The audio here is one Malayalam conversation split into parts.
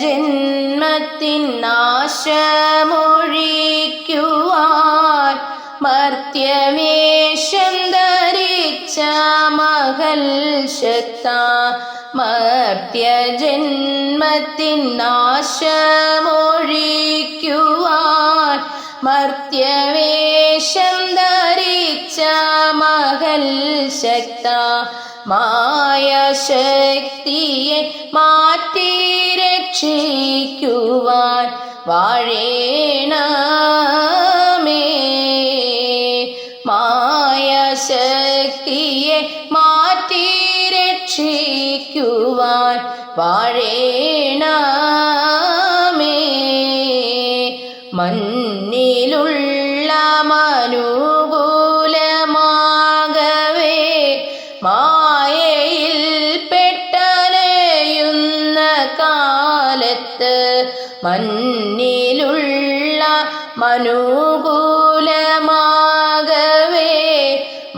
ജന്മത്തിനാശമൊഴിക്കുവാൻ മർത്യവേഷം ധരിച്ച മകൾ ശക്ത മർത്യജന്മത്തിനാശമൊഴിക്കുവാൻ മർത്യവേഷം ധരിച്ച മകൾ ശക്ത മായ ശക്തിയെ മാറ്റി രക്ഷിക്കുവാൻ വാഴേണമേ. മായ ശക്തിയെ മാറ്റി രക്ഷിക്കുവാൻ വാഴേണമേ മണ്ണിലുള്ള മനുകൂലമാകവേ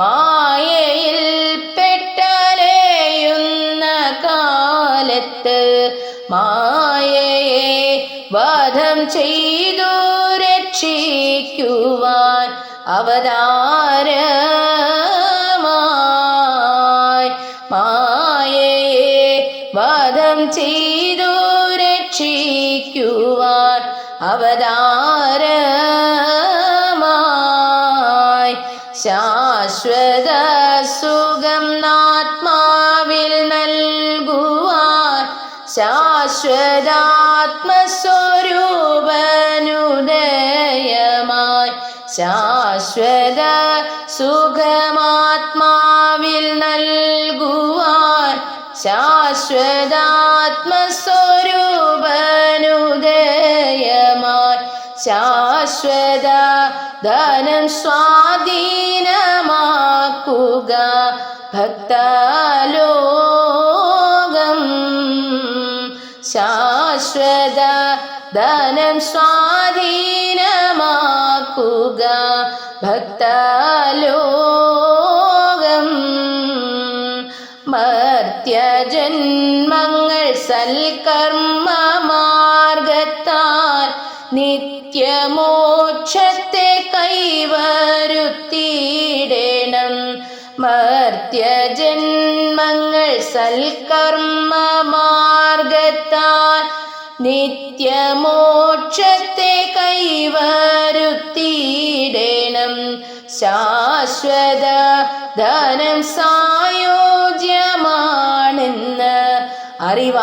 മായയിൽ പെട്ടലയുന്ന കാലത്ത് മായയെ വധം ചെയ്തു രക്ഷിക്കുവാൻ അവതാരമായി മായയെ വധം ചെയ്തു രക്ഷിക്കുവാൻ അവതാരമായി. ശാശ്വത സുഖം ആത്മാവിൽ നൽകുവാൻ ശാശ്വതാത്മസ്വരൂപനുദയമായി. ശാശ്വത സുഖമാത്മാവിൽ നൽകുവാൻ ശാശ്വതാത്മസ്വരൂപനുദയമായി ശാശ്വത ധനം സ്വാധീനമാക്കുക ഭക്തലോകം. ശാശ്വത ധനം സ്വാധീനമാക്കുക ഭക്തലോകം. മർത്യജന്മങ്ങൾ സൽക്കർമ്മ മാർഗത്താൽ നിത്യമോക്ഷത്തെ മർത്യജന്മങ്ങൾ സൽക്കർമ്മ മാർഗത്താൽ നിത്യമോക്ഷത്തെ കൈവരുത്തിയിടണം. ശാശ്വത ധനം സായോജ്യമാണെന്ന് അറിവായിടും.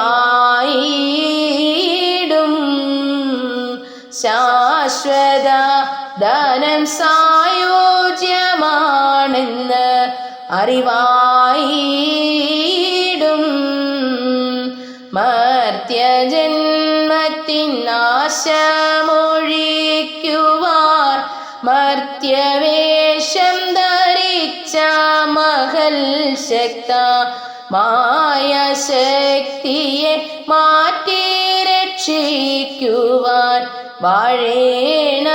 ശാശ്വത ധനം സായോജ്യമാണെന്ന് അറിവായിടും. മർത്യജന്മത്തിൻ നാശമൊഴിക്കുവാർ മർത്യവേഷം ധരിച്ച മകൽ ശക്ത മായ ശക്തിയെ മാറ്റി രക്ഷിക്കുവാൻ വാഴേണ